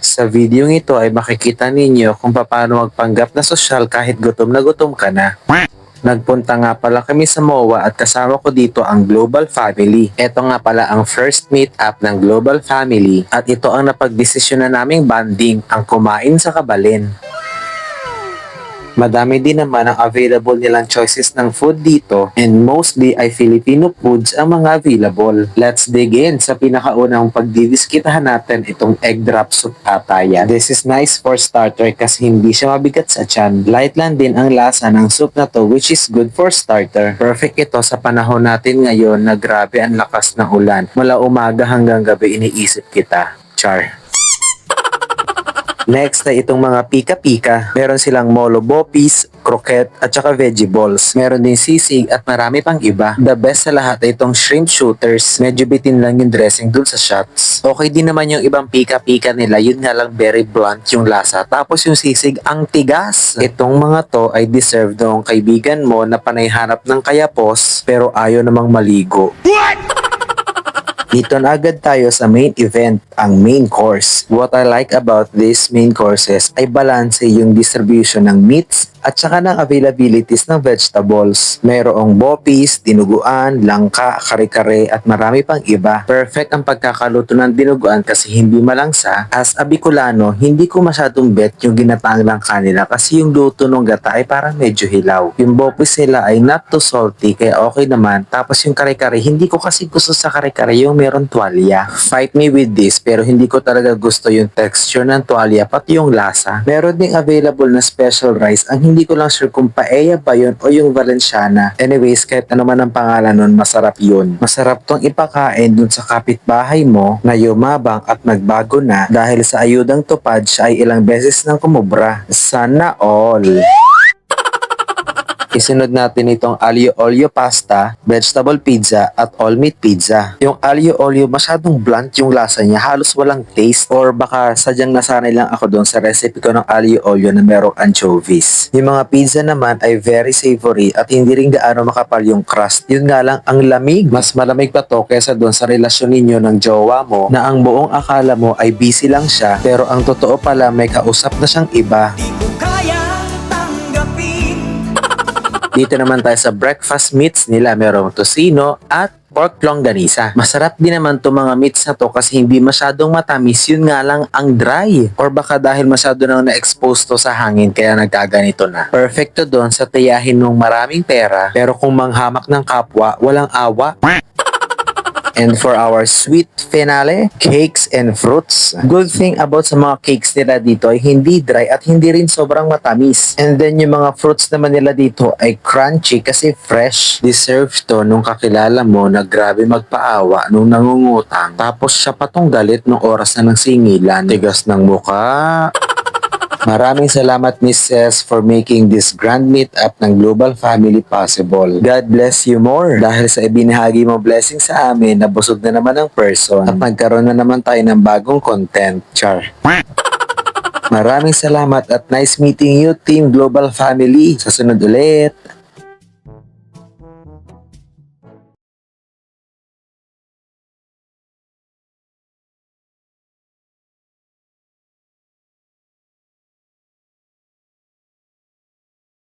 Sa video ito ay makikita ninyo kung paano magpanggap na sosyal kahit gutom na gutom ka na. Nagpunta nga pala kami sa MOA at kasama ko dito ang Global Family. Ito nga pala ang first meet up ng Global Family at ito ang napagdesisyon na naming banding ang kumain sa kabalin. Madami din naman ang available nilang choices ng food dito and mostly ay Filipino foods ang mga available. Let's dig in sa pinakaunang pagdidiskitahan natin itong egg drop soup ata yan. This is nice for starter kasi hindi siya mabigat sa tiyan. Light lang din ang lasa ng soup na to which is good for starter. Perfect ito sa panahon natin ngayon na grabe ang lakas ng ulan. Mula umaga hanggang gabi iniisip kita. Char. Next ay itong mga pika-pika. Meron silang molo bopis, croquette, at saka veggie balls. Meron din sisig at marami pang iba. The best sa lahat ay itong shrimp shooters. Medyo bitin lang yung dressing dun sa shots. Okay din naman yung ibang pika-pika nila. Yun nga lang very blunt yung lasa. Tapos yung sisig ang tigas. Itong mga to ay deserve ng kaibigan mo na panay hanap ng kayapos pero ayaw namang maligo. Dito na agad tayo sa main event, ang main course. What I like about these main courses ay balance yung distribution ng meats at saka ng availabilities ng vegetables. Mayroong bopis, dinuguan, langka, kare-kare at marami pang iba. Perfect ang pagkakaluto ng dinuguan kasi hindi malangsa. As a Bicolano, hindi ko masyadong bet yung ginataang langka nila kasi yung luto ng gata ay parang medyo hilaw. Yung bopis nila ay not too salty kaya okay naman. Tapos yung kare-kare, hindi ko kasi gusto sa kare-kare yung meron tuwalya. Fight me with this pero hindi ko talaga gusto yung texture ng tuwalya pati yung lasa. Meron ding available na special rice ang hindi ko lang sure kung paella ba yun o yung Valenciana. Anyways, kahit ano man ang pangalan nun, masarap yun. Masarap tong ipakain dun sa kapitbahay mo na yumabang at nagbago na dahil sa ayudang tupad siya ay ilang beses nang kumubra. Sana all! Isunod natin itong alio olio pasta, vegetable pizza at all meat pizza. Yung alio olio masyadong blunt yung lasa niya, halos walang taste or baka sadyang nasanay lang ako doon sa recipe ko ng alio olio na merong anchovies. Yung mga pizza naman ay very savory at hindi rin gaano makapal yung crust. Yun nga lang ang lamig. Mas malamig pa to kaysa doon sa relasyon ninyo ng jowa mo na ang buong akala mo ay busy lang siya pero ang totoo pala may kausap na siyang iba. Dito naman tayo sa breakfast meats nila. Merong tocino at pork longganisa. Masarap din naman to mga meats na to kasi hindi masyadong matamis. Yun nga lang ang dry. Or baka dahil masyado nang na-expose to sa hangin kaya nagkaganito na. Perfect to doon sa tiyahin ng maraming pera pero kung manghamak ng kapwa, walang awa. And for our sweet finale, cakes and fruits. Good thing about sa mga cakes nila dito ay hindi dry at hindi rin sobrang matamis. And then yung mga fruits naman nila dito ay crunchy kasi fresh. Deserve to nung kakilala mo na grabe magpaawa nung nangungutang. Tapos siya patong galit nung oras na ng singilan. Tigas ng muka. Maraming salamat Mrs. for making this grand meet-up ng Global Family possible. God bless you more dahil sa ibinahagi mo blessing sa amin na busog na naman ang person at nagkaroon na naman tayo ng bagong content. Char. Maraming salamat at nice meeting you Team Global Family. Sa sunod ulit.